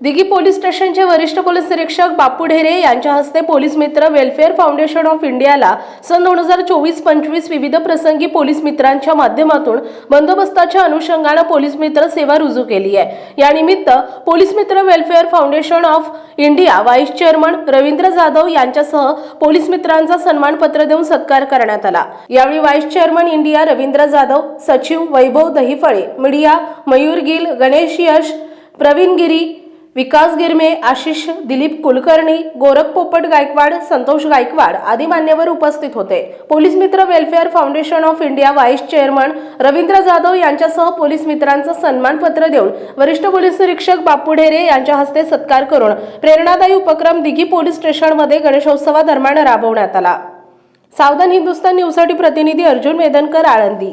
Dighi police स्टेशनचे वरिष्ठ police निरीक्षक बापू ढेरे यांच्या हस्ते पोलीस मित्र वेलफेअर फाउंडेशन ऑफ इंडियाला सन दोन हजार चोवीस पंचवीस विविध प्रसंगी पोलीस मित्रांच्या माध्यमातून बंदोबस्ताच्या अनुषंगानं पोलीस मित्र सेवा रुजू केली आहे. यानिमित्त पोलीस मित्र welfare foundation of India vice chairman Ravindra Jadhav यांच्यासह पोलीस मित्रांचा सन्मानपत्र देऊन सत्कार करण्यात आला. यावेळी vice chairman India Ravindra Jadhav सचिव वैभव दहिफळे मीडिया मयूर गिल गणेश यश प्रवीण गिरी विकास गिरमे आशिष दिलीप कुलकर्णी गोरख पोपट गायकवाड संतोष गायकवाड आदी मान्यवर उपस्थित होते. पोलीस मित्र welfare foundation of India vice chairman Ravindra Jadhav यांच्यासह पोलीस मित्रांचं सन्मानपत्र देऊन वरिष्ठ पोलीस निरीक्षक बापू ढेरे यांच्या हस्ते सत्कार करून प्रेरणादायी उपक्रम दिघी पोलीस स्टेशनमध्ये गणेशोत्सवादरम्यान राबवण्यात आला. सावधान हिंदुस्तान न्यूजसाठी प्रतिनिधी अर्जुन मेदनकर आळंदी.